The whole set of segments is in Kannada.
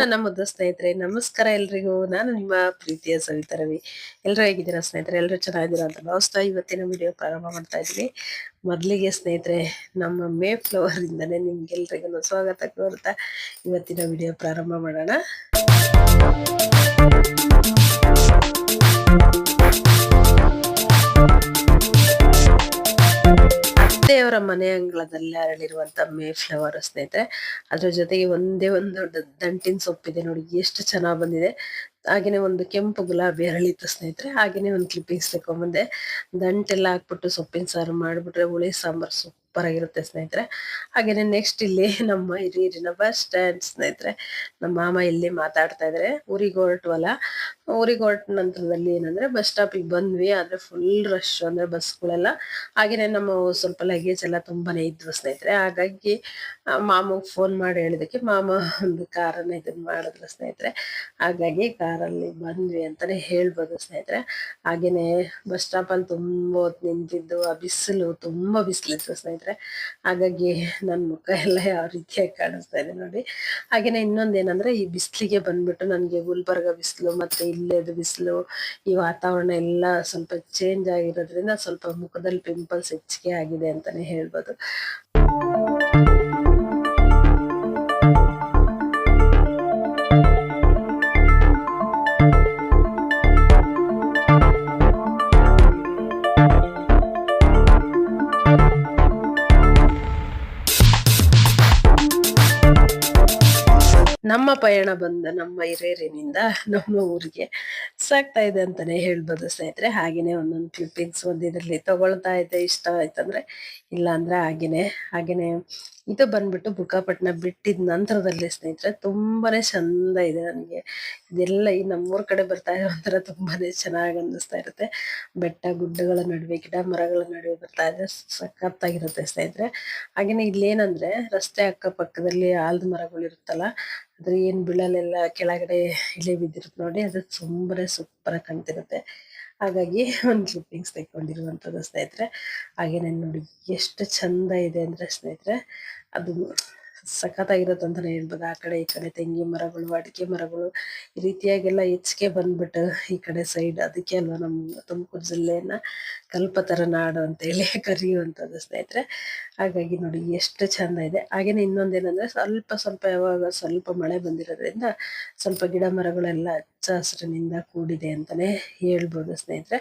ನನ್ನ ಮುದ್ದ ಸ್ನೇಹಿತರೆ, ನಮಸ್ಕಾರ ಎಲ್ರಿಗೂ. ನಾನು ನಿಮ್ಮ ಪ್ರೀತಿಯ ಸವಿತಾ ರವಿ. ಎಲ್ಲರೂ ಹೇಗಿದ್ದೀರಾ ಸ್ನೇಹಿತರೆ? ಎಲ್ಲರೂ ಚೆನ್ನಾಗಿದ್ದೀರಾ ಅಂತ ಭಾವಿಸ್ತಾ ಇವತ್ತಿನ ವಿಡಿಯೋ ಪ್ರಾರಂಭ ಮಾಡ್ತಾ ಇದ್ವಿ ಮೊದಲಿಗೆ ಸ್ನೇಹಿತರೆ, ನಮ್ಮ ಮೇ ಫ್ಲವರ್ ಇಂದನೇ ನಿಮ್ಗೆಲ್ರಿಗೂ ಸ್ವಾಗತ ಕೋರ್ತಾ ಇವತ್ತಿನ ವಿಡಿಯೋ ಪ್ರಾರಂಭ ಮಾಡೋಣ. ದೇವರ ಮನೆ ಅಂಗಳದಲ್ಲಿ ಅರಳಿರುವಂತ ಮೇ ಫ್ಲವರ್ ಸ್ನೇಹಿತರೆ, ಅದ್ರ ಜೊತೆಗೆ ಒಂದೇ ಒಂದು ದಂಟಿನ ಸೊಪ್ಪಿದೆ ನೋಡಿ, ಎಷ್ಟು ಚೆನ್ನಾಗ್ ಬಂದಿದೆ. ಹಾಗೇನೆ ಒಂದು ಕೆಂಪು ಗುಲಾಬಿ ಅರಳಿತ್ತು ಸ್ನೇಹಿತರೆ, ಹಾಗೇನೆ ಒಂದು ಕ್ಲಿಪ್ಪಿಂಗ್ಸ್ ತಗೊಂಡ್ಬಂದೆ ದಂಟೆಲ್ಲ ಹಾಕ್ಬಿಟ್ಟು ಸೊಪ್ಪಿನ ಸಾರು ಮಾಡ್ಬಿಟ್ರೆ ಹುಳಿ ಸಾಂಬಾರ್ ಸೂಪರ್ ಆಗಿರುತ್ತೆ ಸ್ನೇಹಿತರೆ. ಹಾಗೇನೆ ನೆಕ್ಸ್ಟ್ ಇಲ್ಲಿ ನಮ್ಮ ಹಿರಿಯರಿನ ಬಸ್ ಸ್ಟ್ಯಾಂಡ್ ಸ್ನೇಹಿತರೆ, ನಮ್ಮ ಮಾಮ ಇಲ್ಲಿ ಮಾತಾಡ್ತಾ ಇದ್ರೆ. ಊರಿಗೆ ಹೊರಟುವಲ್ಲ ಊರಿಗೆ ಹೊರಟ ನಂತರದಲ್ಲಿ ಏನಂದ್ರೆ ಬಸ್ ಸ್ಟಾಪಿಗೆ ಬಂದ್ವಿ, ಆದ್ರೆ ಫುಲ್ ರಶ್ ಅಂದ್ರೆ ಬಸ್ಗಳೆಲ್ಲ. ಹಾಗೇನೆ ನಮ್ಮ ಸ್ವಲ್ಪ ಲಗೇಜ್ ಎಲ್ಲ ತುಂಬಾನೇ ಇದ್ವು ಸ್ನೇಹಿತರೆ. ಹಾಗಾಗಿ ಮಾಮಗೆ ಫೋನ್ ಮಾಡಿ ಹೇಳಿದಕ್ಕೆ ಮಾಮ ಒಂದು ಕಾರನ್ನ ಇದನ್ ಮಾಡಿದ್ರು ಸ್ನೇಹಿತರೆ. ಹಾಗಾಗಿ ಕಾರಲ್ಲಿ ಬಂದ್ವಿ ಅಂತಾನೆ ಹೇಳ್ಬೋದು ಸ್ನೇಹಿತರೆ. ಹಾಗೇನೆ ಬಸ್ ಸ್ಟಾಪ್ ಅಲ್ಲಿ ತುಂಬಾ ಹೊತ್ತು ನಿಂತಿದ್ದು, ಆ ಬಿಸಿಲು ತುಂಬಾ ಬಿಸಿಲಿತ್ತು ಸ್ನೇಹಿತರೆ. ಹಾಗಾಗಿ ನನ್ನ ಮುಖ ಎಲ್ಲ ಯಾವ ರೀತಿಯಾಗಿ ಕಾಣಿಸ್ತಾ ಇದೆ ನೋಡಿ. ಹಾಗೇನೆ ಇನ್ನೊಂದೇನಂದ್ರೆ ಈ ಬಿಸಿಲಿಗೆ ಬಂದ್ಬಿಟ್ಟು ನನಗೆ ಗುಲ್ಬರ್ಗ ಬಿಸಿಲು ಮತ್ತೆ ಇಲ್ಲೇದು ಬಿಸಿಲು, ಈ ವಾತಾವರಣ ಎಲ್ಲ ಸ್ವಲ್ಪ ಚೇಂಜ್ ಆಗಿರೋದ್ರಿಂದ ಸ್ವಲ್ಪ ಮುಖದಲ್ಲಿ ಪಿಂಪಲ್ಸ್ ಹೆಚ್ಚಿಗೆ ಆಗಿದೆ ಅಂತಾನೆ ಹೇಳ್ಬೋದು. ನಮ್ಮ ಪಯಣ ಬಂದ ನಮ್ಮ ಹಿರೇರಿನಿಂದ ನಮ್ಮ ಊರಿಗೆ ಸಾಕ್ತಾ ಇದೆ ಅಂತಾನೆ ಹೇಳ್ಬೋದು ಸ್ನೇಹಿತರೆ. ಹಾಗೇನೆ ಒಂದೊಂದು ಕ್ಲಿಪ್ಪಿಂಗ್ಸ್ ಒಂದು ಇದರಲ್ಲಿ ತಗೊಳ್ತಾ ಇದೆ. ಇಷ್ಟ ಆಯ್ತಂದ್ರೆ ಇಲ್ಲ ಅಂದ್ರೆ ಹಾಗೇನೆ ಹಾಗೇನೆ ಇದು ಬಂದ್ಬಿಟ್ಟು ಬುಕ್ಕಾಪಟ್ಟಣ ಬಿಟ್ಟಿದ ನಂತರದಲ್ಲಿ ಸ್ನೇಹಿತರೆ ತುಂಬಾನೇ ಚಂದ ಇದೆ ನನಗೆ. ಇದೆಲ್ಲ ಈ ನಮ್ಮೂರ್ ಕಡೆ ಬರ್ತಾ ಇರೋ ಒಂಥರ ತುಂಬಾನೇ ಚೆನ್ನಾಗಿ ಅನ್ನಿಸ್ತಾ ಇರುತ್ತೆ. ಬೆಟ್ಟ, ಗುಡ್ಡಗಳ ನಡುವೆ, ಗಿಡ ಮರಗಳ ನಡುವೆ ಬರ್ತಾ ಇದೆ. ಸಖತ್ತಾಗಿರುತ್ತೆ ಸ್ನೇಹಿತರೆ. ಹಾಗೇನೆ ಇಲ್ಲೇನಂದ್ರೆ ರಸ್ತೆ ಅಕ್ಕಪಕ್ಕದಲ್ಲಿ ಆಲದ ಮರಗಳು ಇರುತ್ತಲ್ಲ ಅದ್ರ ಏನ್ ಬಿಳಲೆಲ್ಲ ಕೆಳಗಡೆ ಇಲ್ಲೇ ಬಿದ್ದಿರುತ್ತೆ ನೋಡಿ, ಅದು ತುಂಬಾ ಸೂಪರ್ ಆಗಿ ಕಾಣ್ತಿರುತ್ತೆ ಹಾಗಾಗಿ ಒಂದು ಕ್ಲಿಪ್ಪಿಂಗ್ಸ್ ತೆಕ್ಕೊಂಡಿರುವಂಥದ್ದು ಸ್ನೇಹಿತರೆ ಹಾಗೇನೆ ನೋಡಿ ಎಷ್ಟು ಚಂದ ಇದೆ ಅಂದ್ರೆ ಸ್ನೇಹಿತರೆ, ಅದು ಸಖತ್ತಾಗಿರುತ್ತೆ ಅಂತಾನೆ ಹೇಳ್ಬೋದು. ಆ ಕಡೆ, ಈ ಕಡೆ ತೆಂಗಿನ ಮರಗಳು, ಅಡಿಕೆ ಮರಗಳು ಈ ರೀತಿಯಾಗೆಲ್ಲ ಹೆಚ್ಚಿಗೆ ಬಂದ್ಬಿಟ್ಟು ಈ ಕಡೆ ಸೈಡ್ ಅದಕ್ಕೆ ಅಲ್ವಾ ನಮ್ಮ ತುಮಕೂರು ಜಿಲ್ಲೆಯನ್ನ ಕಲ್ಪತರ ನಾಡು ಅಂತ ಹೇಳಿ ಕರೆಯುವಂಥದ್ದು ಸ್ನೇಹಿತರೆ. ಹಾಗಾಗಿ ನೋಡಿ ಎಷ್ಟು ಚಂದ ಇದೆ. ಹಾಗೇನೆ ಇನ್ನೊಂದೇನಂದ್ರೆ ಸ್ವಲ್ಪ ಸ್ವಲ್ಪ ಯಾವಾಗ ಸ್ವಲ್ಪ ಮಳೆ ಬಂದಿರೋದ್ರಿಂದ ಸ್ವಲ್ಪ ಗಿಡ ಮರಗಳೆಲ್ಲ ಹಚ್ಚ ಹಸಿರಿನಿಂದ ಕೂಡಿದೆ ಅಂತಾನೆ ಹೇಳ್ಬೋದು ಸ್ನೇಹಿತರೆ.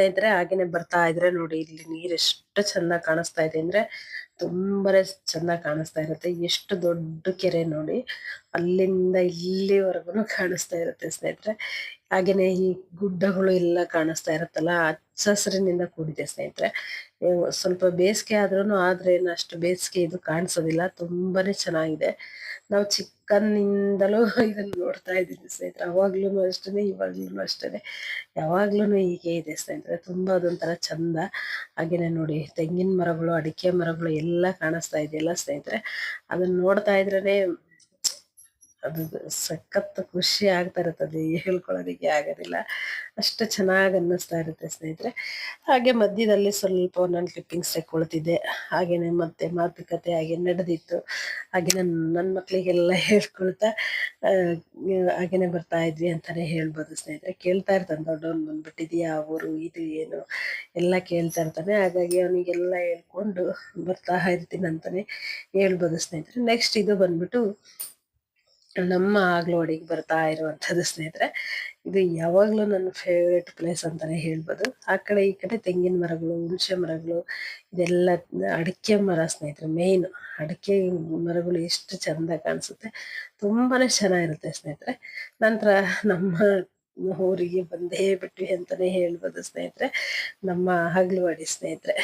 ಸ್ನೇಹಿತರೆ ಹಾಗೇನೆ ಬರ್ತಾ ಇದ್ರೆ ನೋಡಿ ಇಲ್ಲಿ ನೀರ್ ಎಷ್ಟು ಚಂದ ಕಾಣಿಸ್ತಾ ಇದೆ. ಅಂದ್ರೆ ತುಂಬಾನೇ ಚಂದ ಕಾಣಿಸ್ತಾ ಇರುತ್ತೆ. ಎಷ್ಟು ದೊಡ್ಡ ಕೆರೆ ನೋಡಿ. ಅಲ್ಲಿಂದ ಇಲ್ಲಿವರೆಗೂ ಕಾಣಿಸ್ತಾ ಇರುತ್ತೆ ಸ್ನೇಹಿತರೆ. ಹಾಗೇನೆ ಈ ಗುಡ್ಡಗಳು ಎಲ್ಲ ಕಾಣಿಸ್ತಾ ಇರುತ್ತಲ್ಲ ಹಚ್ಚ ಹಸಿರಿನಿಂದ ಕೂಡಿದೆ ಸ್ನೇಹಿತರೆ. ಸ್ವಲ್ಪ ಬೇಸಿಗೆ ಆದ್ರೂ ಆದ್ರೆ ಅಷ್ಟು ಬೇಸಿಗೆ ಇದು ಕಾಣಿಸೋದಿಲ್ಲ. ತುಂಬಾನೇ ಚೆನ್ನಾಗಿದೆ. ನಾವು ಚಿಕ್ಕಂದಿಂದಲೂ ಇದನ್ನ ನೋಡ್ತಾ ಇದ್ದೀನಿ ಸ್ನೇಹಿತರೆ. ಅವಾಗ್ಲೂ ಅಷ್ಟೇ ಇವಾಗ್ಲೂ ಅಷ್ಟೇ ಯಾವಾಗ್ಲೂ ಹೀಗೆ ಇದೆ ಸ್ನೇಹಿತರೆ. ತುಂಬಾ ಅದೊಂಥರ ಚಂದ ಹಾಗೇನೆ ನೋಡಿ, ತೆಂಗಿನ ಮರಗಳು, ಅಡಿಕೆ ಮರಗಳು ಎಲ್ಲ ಕಾಣಿಸ್ತಾ ಇದೆಯಲ್ಲ ಸ್ನೇಹಿತರೆ. ಅದನ್ನ ನೋಡ್ತಾ ಇದ್ರೇನೆ ಅದು ಸಖತ್ ಖುಷಿ ಆಗ್ತಾ ಇರುತ್ತೆ ಹೇಳ್ಕೊಳ್ಳೋದಕ್ಕೆ ಆಗೋದಿಲ್ಲ. ಅಷ್ಟು ಚೆನ್ನಾಗಿ ಅನ್ನಿಸ್ತಾ ಇರುತ್ತೆ ಸ್ನೇಹಿತರೆ. ಹಾಗೆ ಮಧ್ಯದಲ್ಲಿ ಸ್ವಲ್ಪ ಒಂದೊಂದು ಕ್ಲಿಪ್ಪಿಂಗ್ಸ್ ತೆಕ್ಕೊಳ್ತಿದ್ದೆ. ಹಾಗೇನೆ ಮತ್ತೆ ಮಾತುಕತೆ ಹಾಗೆ ನಡೆದಿತ್ತು. ಹಾಗೆ ನನ್ನ ನನ್ನ ಮಕ್ಕಳಿಗೆಲ್ಲ ಹೇಳ್ಕೊಳ್ತಾ ಹಾಗೇನೆ ಬರ್ತಾ ಇದ್ವಿ ಅಂತಾನೆ ಹೇಳ್ಬೋದು ಸ್ನೇಹಿತರೆ. ಕೇಳ್ತಾ ಇರ್ತಾನೆ, ದೊಡ್ಡವನು ಬಂದ್ಬಿಟ್ಟಿದ್ಯಾ, ಊರು, ಇದು, ಏನು, ಎಲ್ಲ ಕೇಳ್ತಾ ಇರ್ತಾನೆ. ಹಾಗಾಗಿ ಅವನಿಗೆಲ್ಲ ಹೇಳ್ಕೊಂಡು ಬರ್ತಾ ಇರ್ತೀನಿ ಅಂತಾನೆ ಹೇಳ್ಬೋದು ಸ್ನೇಹಿತರೆ. ನೆಕ್ಸ್ಟ್ ಇದು ಬಂದ್ಬಿಟ್ಟು ನಮ್ಮ ಆಗ್ಲೋಡಿಗೆ ಬರ್ತಾ ಇರುವಂತದ್ದು ಸ್ನೇಹಿತರೆ, ಇದು ಯಾವಾಗಲೂ ನನ್ನ ಫೇವ್ರೇಟ್ ಪ್ಲೇಸ್ ಅಂತಾನೆ ಹೇಳ್ಬೋದು. ಆ ಕಡೆ ಈ ಕಡೆ ತೆಂಗಿನ ಮರಗಳು, ಹುಣಸೆ ಮರಗಳು, ಇದೆಲ್ಲ ಅಡಿಕೆ ಮರ ಸ್ನೇಹಿತರೆ ಮೇನ್ ಅಡಿಕೆ ಮರಗಳು ಎಷ್ಟು ಚಂದ ಕಾಣಿಸುತ್ತೆ. ತುಂಬಾನೇ ಚೆನ್ನಾಗಿರುತ್ತೆ ಸ್ನೇಹಿತರೆ. ನಂತರ ನಮ್ಮ ಊರಿಗೆ ಬಂದೇ ಬಿಟ್ವಿ ಅಂತಾನೆ ಹೇಳ್ಬೋದು ಸ್ನೇಹಿತರೆ. ನಮ್ಮ ಹಗ್ಲವಾಡಿ ಸ್ನೇಹಿತರೆ.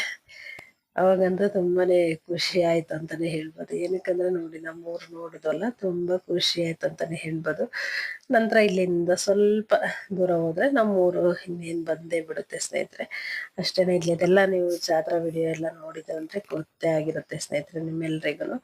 ಅವಾಗಂದ್ರೆ ತುಂಬಾನೇ ಖುಷಿ ಆಯ್ತು ಅಂತಾನೆ ಹೇಳ್ಬೋದು. ಏನಕ್ಕಂದ್ರೆ ನೋಡಿ ನಮ್ಮೂರು ನೋಡುದಲ್ಲ ತುಂಬಾ ಖುಷಿ ಆಯ್ತು ಅಂತಾನೆ ಹೇಳ್ಬೋದು. ನಂತರ ಇಲ್ಲಿಂದ ಸ್ವಲ್ಪ ದೂರ ಹೋದ್ರೆ ನಮ್ಮೂರು ಇನ್ನೇನು ಬಂದೇ ಬಿಡುತ್ತೆ ಸ್ನೇಹಿತರೆ. ಅಷ್ಟೇನೆ ಇಲ್ಲಿ ಅದೆಲ್ಲ ನೀವು ಜಾತ್ರಾ ವಿಡಿಯೋ ಎಲ್ಲ ನೋಡಿದ್ರೆ ಅಂದ್ರೆ ಗೊತ್ತೇ ಆಗಿರುತ್ತೆ ಸ್ನೇಹಿತರೆ ನಿಮ್ಮೆಲ್ರಿಗೂ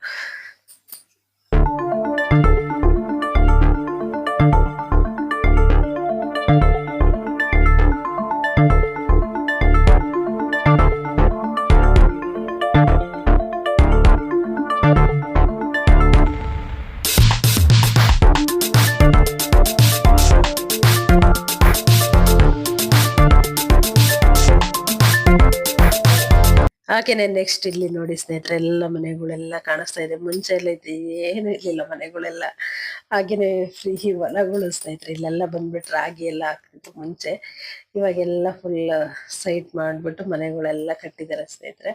ಹಾಗೇನೆ ನೆಕ್ಸ್ಟ್ ಇಲ್ಲಿ ನೋಡಿ ಸ್ನೇಹಿತರೆ, ಎಲ್ಲ ಮನೆಗಳೆಲ್ಲ ಕಾಣಿಸ್ತಾ ಇದೆ. ಮುಂಚೆ ಎಲ್ಲ ಇತ್ತು ಏನು ಇರ್ಲಿಲ್ಲ ಮನೆಗಳೆಲ್ಲ. ಹಾಗೇನೆ ಫ್ರೀ ಹೊಲಗಳು ಸ್ನೇಹಿತರೆ ಇಲ್ಲೆಲ್ಲ ಬಂದ್ಬಿಟ್ಟು ರಾಗಿ ಎಲ್ಲ ಆಗ್ತಿತ್ತು ಮುಂಚೆ ಇವಾಗೆಲ್ಲ ಫುಲ್ ಸೈಟ್ ಮಾಡ್ಬಿಟ್ಟು ಮನೆಗಳೆಲ್ಲ ಕಟ್ಟಿದ್ದಾರೆ ಸ್ನೇಹಿತರೆ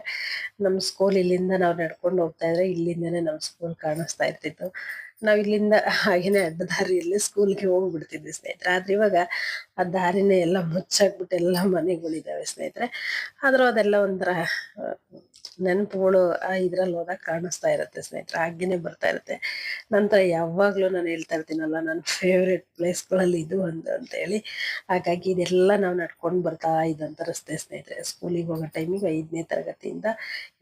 ನಮ್ಮ ಸ್ಕೂಲ್ ಇಲ್ಲಿಂದ ನಾವು ನಡ್ಕೊಂಡು ಹೋಗ್ತಾ ಇದ್ರೆ ಇಲ್ಲಿಂದನೇ ನಮ್ಮ ಸ್ಕೂಲ್ ಕಾಣಿಸ್ತಾ ಇರ್ತಿತ್ತು. ನಾವು ಇಲ್ಲಿಂದ ಹಾಗೇನೆ ಅಡ್ಡ ದಾರಿಯಲ್ಲಿ ಸ್ಕೂಲ್ಗೆ ಹೋಗ್ಬಿಡ್ತಿದ್ವಿ ಸ್ನೇಹಿತರೆ. ಆದ್ರೆ ಇವಾಗ ಆ ದಾರಿನೇ ಎಲ್ಲ ಮುಚ್ಚಾಕ್ಬಿಟ್ಟು ಎಲ್ಲ ಮನೆಗಳಿದಾವೆ ಸ್ನೇಹಿತರೆ. ಆದ್ರೂ ಅದೆಲ್ಲ ಒಂಥರ ನೆನಪುಗಳು, ಆ, ಇದ್ರಲ್ಲಿ ಹೋದಾಗ ಕಾಣಿಸ್ತಾ ಇರುತ್ತೆ ಸ್ನೇಹಿತರೆ, ಹಾಗೇನೆ ಬರ್ತಾ ಇರುತ್ತೆ. ನಂತರ ಯಾವಾಗಲೂ ನಾನು ಹೇಳ್ತಾ ಇರ್ತೀನಲ್ಲ, ನನ್ನ ಫೇವ್ರೆಟ್ ಪ್ಲೇಸ್ಗಳಲ್ಲಿ ಇದು ಒಂದು ಅಂತ ಹೇಳಿ. ಹಾಗಾಗಿ ಇದೆಲ್ಲ ನಾವು ನಡ್ಕೊಂಡು ಬರ್ತಾ ಇದ್ದಂತ ರಸ್ತೆ ಸ್ನೇಹಿತರೆ ಸ್ಕೂಲಿಗೆ ಹೋಗೋ ಟೈಮಿಗೆ ಐದನೇ ತರಗತಿಯಿಂದ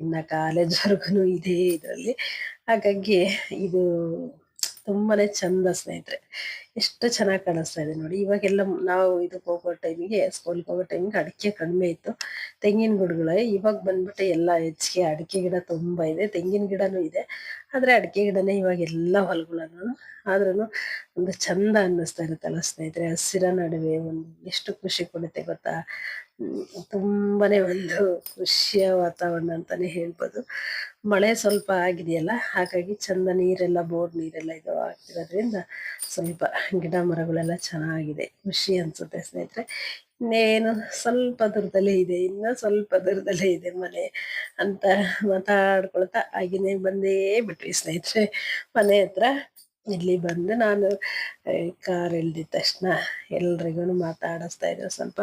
ಇನ್ನ ಕಾಲೇಜ್ವರೆಗೂ ಇದೇ ಇದರಲ್ಲಿ. ಹಾಗಾಗಿ ಇದು ತುಂಬಾನೇ ಚಂದ ಸ್ನೇಹಿತರೆ. ಎಷ್ಟು ಚೆನ್ನಾಗಿ ಕಾಣಿಸ್ತಾ ಇದೆ ನೋಡಿ. ಇವಾಗೆಲ್ಲ ನಾವು ಇದಕ್ಕೆ ಹೋಗೋ ಟೈಮಿಗೆ ಸ್ಕೂಲ್ಗೆ ಹೋಗೋ ಟೈಮಿಗೆ ಅಡಿಕೆ ಕಡಿಮೆ ಇತ್ತು. ತೆಂಗಿನ ಗಿಡಗಳೇ, ಇವಾಗ ಬಂದ್ಬಿಟ್ಟು ಎಲ್ಲ ಹೆಚ್ಚಿಗೆ ಅಡಿಕೆ ಗಿಡ ತುಂಬ ಇದೆ. ತೆಂಗಿನ ಗಿಡನೂ ಇದೆ. ಆದರೆ ಅಡಿಕೆ ಗಿಡನೇ ಇವಾಗ ಎಲ್ಲ ಹೊಲಗಳನ್ನು ಆದ್ರೂ ಒಂದು ಚಂದ ಅನ್ನಿಸ್ತಾ ಇರುತ್ತಲ್ಲ ಸ್ನೇಹಿತರೆ. ಹಸಿರ ನಡುವೆ ಒಂದು ಎಷ್ಟು ಖುಷಿ ಕೊಡುತ್ತೆ ಗೊತ್ತಾ? ತುಂಬಾನೇ ಒಂದು ಖುಷಿಯ ವಾತಾವರಣ ಅಂತಲೇ ಹೇಳ್ಬೋದು. ಮಳೆ ಸ್ವಲ್ಪ ಆಗಿದೆಯಲ್ಲ, ಹಾಗಾಗಿ ಚಂದ ನೀರೆಲ್ಲ, ಬೋರ್ ನೀರೆಲ್ಲ ಇದು ಆಗ್ತಿರೋದ್ರಿಂದ ಸ್ವಲ್ಪ ಗಿಡ ಮರಗಳೆಲ್ಲ ಚೆನ್ನಾಗಿದೆ. ಖುಷಿ ಅನ್ಸುತ್ತೆ ಸ್ನೇಹಿತರೆ. ಇನ್ನೇನು ಸ್ವಲ್ಪ ದೂರದಲ್ಲೇ ಇದೆ, ಇನ್ನೂ ಸ್ವಲ್ಪ ದೂರದಲ್ಲೇ ಇದೆ ಮನೆ ಅಂತ ಮಾತಾಡ್ಕೊಳ್ತಾ ಆಗಿನೇ ಬಂದೇ ಬಿಟ್ವಿ ಸ್ನೇಹಿತರೆ. ಮನೆ ಹತ್ರ ಇಲ್ಲಿ ಬಂದು ನಾನು ಕಾರ್ ಇಳ್ದಿದ ತಕ್ಷಣ ಎಲ್ರಿಗೂ ಮಾತಾಡಿಸ್ತಾ ಇದ್ದೆ. ಸ್ವಲ್ಪ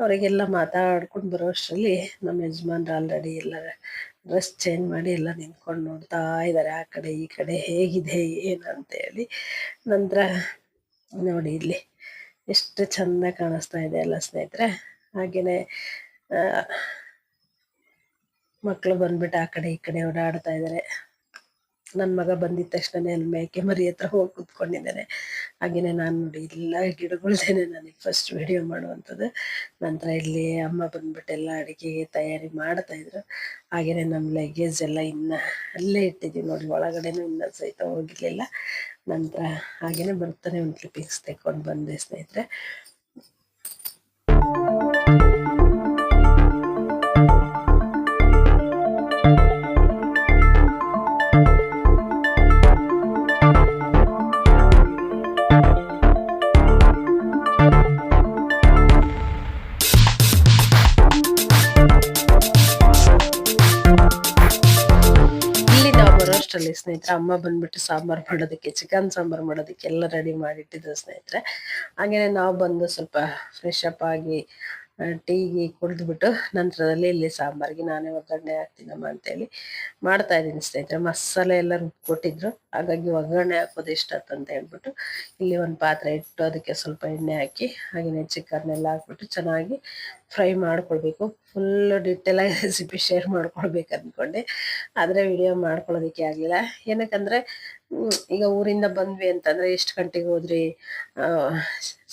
ಅವರಿಗೆಲ್ಲ ಮಾತಾಡ್ಕೊಂಡು ಬರೋ ಅಷ್ಟರಲ್ಲಿ ನಮ್ಮ ಯಜಮಾನ್ರು ಆಲ್ರೆಡಿ ಎಲ್ಲ ಡ್ರೆಸ್ ಚೇಂಜ್ ಮಾಡಿ ಎಲ್ಲ ನಿಂತ್ಕೊಂಡು ನೋಡ್ತಾ ಇದ್ದಾರೆ ಆ ಕಡೆ, ಈ ಕಡೆ ಹೇಗಿದೆ ಏನು ಅಂತ ಹೇಳಿ ನಂತರ ನೋಡಿ ಇಲ್ಲಿ ಎಷ್ಟು ಚಂದ ಕಾಣಿಸ್ತಾ ಇದೆ ಅಲ್ಲ ಸ್ನೇಹಿತರೆ. ಹಾಗೆಯೇ ಮಕ್ಕಳು ಬಂದ್ಬಿಟ್ಟು ಆ ಕಡೆ, ಈ ಕಡೆ ಓಡಾಡ್ತಾ ಇದ್ದಾರೆ ನನ್ನ ಮಗ ಬಂದಿದ ತಕ್ಷಣ ಅಲ್ಲಿ ಮೇಕೆ ಮರಿ ಹತ್ರ ಹೋಗಿ ಕೂತ್ಕೊಂಡಿದ್ದಾನೆ. ಹಾಗೆಯೇ ನಾನು ನೋಡಿ ಎಲ್ಲ ಗಿಡಗಳ್ದೇನೆ ನನಗೆ ಫಸ್ಟ್ ವಿಡಿಯೋ ಮಾಡುವಂಥದ್ದು. ನಂತರ ಇಲ್ಲಿ ಅಮ್ಮ ಬಂದ್ಬಿಟ್ಟು ಎಲ್ಲ ಅಡುಗೆಗೆ ತಯಾರಿ ಮಾಡ್ತಾ ಇದ್ರು. ಹಾಗೆಯೇ ನಮ್ಮ ಲಗೇಜ್ ಎಲ್ಲ ಇನ್ನು ಅಲ್ಲೇ ಇಟ್ಟಿದ್ದೀವಿ ನೋಡಿ, ಒಳಗಡೆನೂ ಇನ್ನ ಸಹಿತ ಹೋಗಿರಲಿಲ್ಲ. ನಂತರ ಹಾಗೆಯೇ ಬರ್ತಾನೆ ಒಂದು ಕ್ಲಿಪ್ಪಿಂಗ್ಸ್ ತೆಕ್ಕೊಂಡು ಬಂದೆ ಸ್ನೇಹಿತರೆ. ಅಮ್ಮ ಬಂದ್ಬಿಟ್ಟು ಸಾಂಬಾರ್ ಮಾಡೋದಕ್ಕೆ ಚಿಕನ್ ಸಾಂಬಾರ್ ಮಾಡೋದಕ್ಕೆ ಎಲ್ಲ ರೆಡಿ ಮಾಡಿಟ್ಟಿದ್ರು ಸ್ನೇಹಿತರೆ. ಹಾಗೇನೆ ನಾವು ಬಂದು ಸ್ವಲ್ಪ ಫ್ರೆಶ್ ಅಪ್ ಆಗಿ ಟೀಗೆ ಕುಡಿದ್ಬಿಟ್ಟು ನಂತರದಲ್ಲಿ ಇಲ್ಲಿ ಸಾಂಬಾರ್ಗೆ ನಾನೇ ಒಗ್ಗರಣೆ ಹಾಕ್ತೀನಮ್ಮ ಅಂತೇಳಿ ಮಾಡ್ತಾ ಇದ್ದೀನಿ ಸ್ನೇಹಿತರೆ. ಮಸಾಲೆ ಎಲ್ಲ ರುಬ್ಕೊಟ್ಟಿದ್ರು. ಹಾಗಾಗಿ ಒಗ್ಗರಣೆ ಹಾಕೋದು ಇಷ್ಟ ಅಂತ ಹೇಳ್ಬಿಟ್ಟು ಇಲ್ಲಿ ಒಂದು ಪಾತ್ರೆ ಇಟ್ಟು ಅದಕ್ಕೆ ಸ್ವಲ್ಪ ಎಣ್ಣೆ ಹಾಕಿ ಹಾಗೆಯೇ ಚಿಕನ್ ಎಲ್ಲ ಹಾಕ್ಬಿಟ್ಟು ಚೆನ್ನಾಗಿ ಫ್ರೈ ಮಾಡ್ಕೊಳ್ಬೇಕು. ಫುಲ್ ಡಿಟೇಲಾಗಿ ರೆಸಿಪಿ ಶೇರ್ ಮಾಡ್ಕೊಳ್ಬೇಕು ಅಂದ್ಕೊಂಡೆ ಆದರೆ ವಿಡಿಯೋ ಮಾಡ್ಕೊಳ್ಳೋದಕ್ಕೆ ಆಗಲಿಲ್ಲ. ಏನಕ್ಕಂದರೆ ಈಗ ಊರಿಂದ ಬಂದ್ವಿ ಅಂತಂದರೆ ಎಷ್ಟು ಗಂಟೆಗೆ ಹೋದ್ರಿ?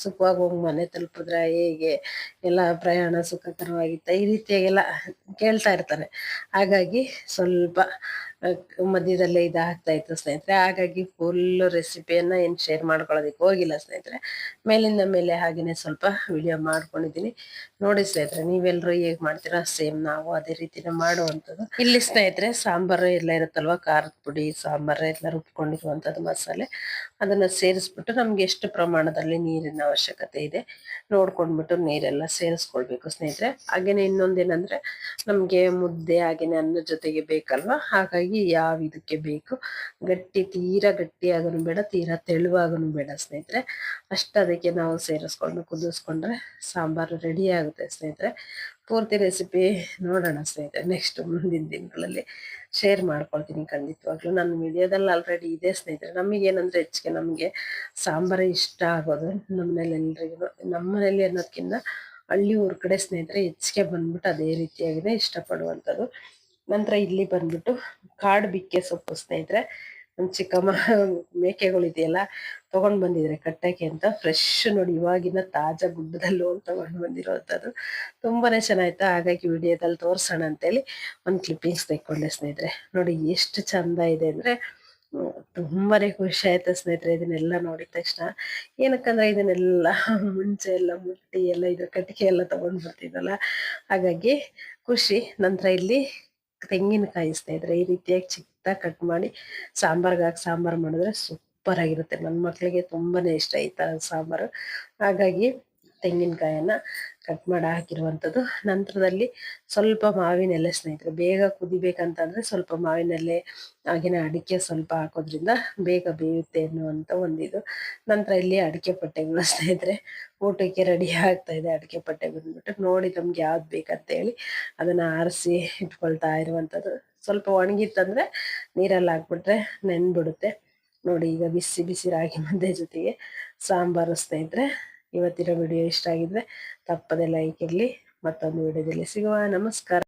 ಸುಖವಾಗಿ ಹೋಗಿ ಮನೆ ತಲುಪಿದ್ರೆ ಹೇಗೆ? ಎಲ್ಲ ಪ್ರಯಾಣ ಸುಖಕರವಾಗಿತ್ತ? ಈ ರೀತಿಯಾಗೆಲ್ಲ ಕೇಳ್ತಾ ಇರ್ತಾನೆ ಹಾಗಾಗಿ ಸ್ವಲ್ಪ ಮಧ್ಯದಲ್ಲೇ ಇದಾಗ್ತಾ ಇತ್ತು ಸ್ನೇಹಿತರೆ. ಹಾಗಾಗಿ ಫುಲ್ ರೆಸಿಪಿಯನ್ನ ಏನು ಶೇರ್ ಮಾಡ್ಕೊಳ್ಳೋದಕ್ಕೆ ಹೋಗಿಲ್ಲ ಸ್ನೇಹಿತರೆ. ಮೇಲಿಂದ ಮೇಲೆ ಹಾಗೆಯೇ ಸ್ವಲ್ಪ ವಿಡಿಯೋ ಮಾಡ್ಕೊಂಡಿದ್ದೀನಿ. ನೋಡಿ ಸ್ನೇಹಿತರೆ ನೀವೆಲ್ಲರೂ ಹೇಗೆ ಮಾಡ್ತೀರಾ? ಸೇಮ್ ನಾವು ಅದೇ ರೀತಿನೇ ಮಾಡುವಂಥದ್ದು. ಇಲ್ಲಿ ಸ್ನೇಹಿತರೆ, ಸಾಂಬಾರು ಎಲ್ಲ ಇರುತ್ತಲ್ವ? ಖಾರದ ಪುಡಿ, ಸಾಂಬಾರು ಎಲ್ಲ ರುಬ್ಕೊಂಡಿರುವಂಥದ್ದು ಮಸಾಲೆ. ಅದನ್ನ ಸೇರಿಸ್ಬಿಟ್ಟು ನಮ್ಗೆ ಎಷ್ಟು ಪ್ರಮಾಣದಲ್ಲಿ ನೀರಿನ ಅವಶ್ಯಕತೆ ಇದೆ ನೋಡ್ಕೊಂಡ್ಬಿಟ್ಟು ನೀರೆಲ್ಲ ಸೇರಿಸ್ಕೊಳ್ಬೇಕು ಸ್ನೇಹಿತರೆ. ಹಾಗೇನೆ ಇನ್ನೊಂದೇನಂದ್ರೆ ನಮ್ಗೆ ಮುದ್ದೆ ಹಾಗೇನೆ ಅನ್ನ ಜೊತೆಗೆ ಬೇಕಲ್ವಾ? ಹಾಗಾಗಿ ಯಾವ ಇದಕ್ಕೆ ಬೇಕು? ಗಟ್ಟಿ, ತೀರಾ ಆಗನು ಬೇಡ, ತೀರಾ ತೆಳುವಾಗನು ಬೇಡ ಸ್ನೇಹಿತರೆ. ಅಷ್ಟು ಅದಕ್ಕೆ ನಾವು ಸೇರಿಸ್ಕೊಂಡು ಕುದಿಸ್ಕೊಂಡ್ರೆ ಸಾಂಬಾರು ರೆಡಿ ಆಗುತ್ತೆ ಸ್ನೇಹಿತರೆ. ಪೂರ್ತಿ ರೆಸಿಪಿ ನೋಡೋಣ ಸ್ನೇಹಿತರೆ ನೆಕ್ಸ್ಟ್ ಮುಂದಿನ ದಿನಗಳಲ್ಲಿ. ಶೇರ್ ಮಾಡ್ಕೊಳ್ತೀನಿ ಖಂಡಿತವಾಗ್ಲೂ. ನನ್ನ ವಿಡಿಯೋದಲ್ಲಿ ಆಲ್ರೆಡಿ ಇದೆ ಸ್ನೇಹಿತರೆ. ನಮಗೇನಂದ್ರೆ ಹೆಚ್ಚಿಗೆ ನಮಗೆ ಸಾಂಬಾರು ಇಷ್ಟ ಆಗೋದು ನಮ್ಮನೇಲಿ ಎಲ್ರಿಗೂ ನಮ್ಮನೇಲಿ ಅನ್ನೋದಕ್ಕಿಂತ ಹಳ್ಳಿ ಊರ ಕಡೆ ಸ್ನೇಹಿತರೆ ಹೆಚ್ಚಿಗೆ ಬಂದ್ಬಿಟ್ಟು ಅದೇ ರೀತಿಯಾಗಿದೆ, ಇಷ್ಟಪಡುವಂಥದ್ದು. ನಂತರ ಇಲ್ಲಿ ಬಂದ್ಬಿಟ್ಟು ಕಾಡು ಬಿಕ್ಕೆ ಸೊಪ್ಪು ಸ್ನೇಹಿತರೆ. ನಮ್ಮ ಚಿಕ್ಕಮ್ಮ ಮೇಕೆಗಳಿದೆಯಲ್ಲ ತಗೊಂಡ್ ಬಂದಿದ್ರೆ ಕಟ್ಟಕ್ಕೆ ಅಂತ. ಫ್ರೆಶ್ ನೋಡಿ, ಇವಾಗಿನ ತಾಜಾ ಗುಡ್ಡದಲ್ಲಿ ಹೋಗಿ ತಗೊಂಡ್ ಬಂದಿರೋಂಥದ್ದು ತುಂಬಾನೇ ಚೆನ್ನಾಗಿತ್ತು. ಹಾಗಾಗಿ ವಿಡಿಯೋದಲ್ಲಿ ತೋರ್ಸೋಣ ಅಂತೇಳಿ ಒಂದು ಕ್ಲಿಪ್ಪಿಂಗ್ಸ್ ತೆಕ್ಕೊಂಡೆ ಸ್ನೇಹಿತರೆ. ನೋಡಿ, ಎಷ್ಟು ಚಂದ ಇದೆ ಅಂದ್ರೆ ತುಂಬಾನೇ ಖುಷಿ ಆಯ್ತು ಸ್ನೇಹಿತರೆ, ಇದನ್ನೆಲ್ಲ ನೋಡಿದ ತಕ್ಷಣ. ಏನಕ್ಕಂದ್ರೆ ಇದನ್ನೆಲ್ಲ ಮುಂಚೆ ಎಲ್ಲ ಮುಟ್ಟಿ ಎಲ್ಲ ಇದು ಕಟ್ಟಿಗೆ ಎಲ್ಲ ತಗೊಂಡ್ ಬರ್ತಿದ್ವಲ್ಲ ಹಾಗಾಗಿ ಖುಷಿ. ನಂತರ ಇಲ್ಲಿ ತೆಂಗಿನಕಾಯಿ ಸ್ನೇಹಿತರೆ, ಈ ರೀತಿಯಾಗಿ ಚಿಕ್ಕದಾಗಿ ಕಟ್ ಮಾಡಿ ಸಾಂಬಾರ್ಗೆ ಹಾಕಿ ಸಾಂಬಾರು ಮಾಡಿದ್ರೆ ಸೂಪರ್ ಆಗಿರುತ್ತೆ. ನನ್ನ ಮಕ್ಕಳಿಗೆ ತುಂಬಾನೇ ಇಷ್ಟ ಈ ತರ ಸಾಂಬಾರು. ಹಾಗಾಗಿ ತೆಂಗಿನಕಾಯನ್ನ ಕಟ್ ಮಾಡಿ ಹಾಕಿರುವಂಥದ್ದು ನಂತರದಲ್ಲಿ ಸ್ವಲ್ಪ ಮಾವಿನ ಎಲೆ ಸ್ನೇಹಿತರೆ, ಬೇಗ ಕುದಿಬೇಕಂತಂದರೆ ಸ್ವಲ್ಪ ಮಾವಿನ ಆಗಿನ ಅಡಿಕೆ ಸ್ವಲ್ಪ ಹಾಕೋದ್ರಿಂದ ಬೇಗ ಬೇಯುತ್ತೆ ಅನ್ನುವಂಥ ಒಂದಿದು. ನಂತರ ಇಲ್ಲಿ ಅಡಿಕೆ ಪಟ್ಟೆಗಳು ಸ್ನೇಹಿತರೆ, ಊಟಕ್ಕೆ ರೆಡಿ ಆಗ್ತಾ ಇದೆ ಅಡಿಕೆ ಪಟ್ಟೆ ಬಂದ್ಬಿಟ್ಟು. ನೋಡಿ ನಮ್ಗೆ ಯಾವ್ದು ಬೇಕಂತ ಹೇಳಿ ಅದನ್ನ ಆರಿಸಿ ಇಟ್ಕೊಳ್ತಾ ಇರುವಂಥದ್ದು ಸ್ವಲ್ಪ ಒಣಗಿತ್ತಂದರೆ ನೀರಲ್ಲಿ ಹಾಕ್ಬಿಟ್ರೆ ನೆನ್ಬಿಡುತ್ತೆ. ನೋಡಿ ಈಗ ಬಿಸಿ ಬಿಸಿ ರಾಗಿ ಮುದ್ದೆ ಜೊತೆಗೆ ಸಾಂಬಾರು ಸ್ನೇಹಿತರೆ. ಇವತ್ತಿನ ವಿಡಿಯೋ ಇಷ್ಟ ಆಗಿದ್ರೆ ತಪ್ಪದೆ ಲೈಕ್ ಇರಲಿ. ಮತ್ತೊಂದು ವಿಡಿಯೋದಲ್ಲಿ ಸಿಗುವ. ನಮಸ್ಕಾರ.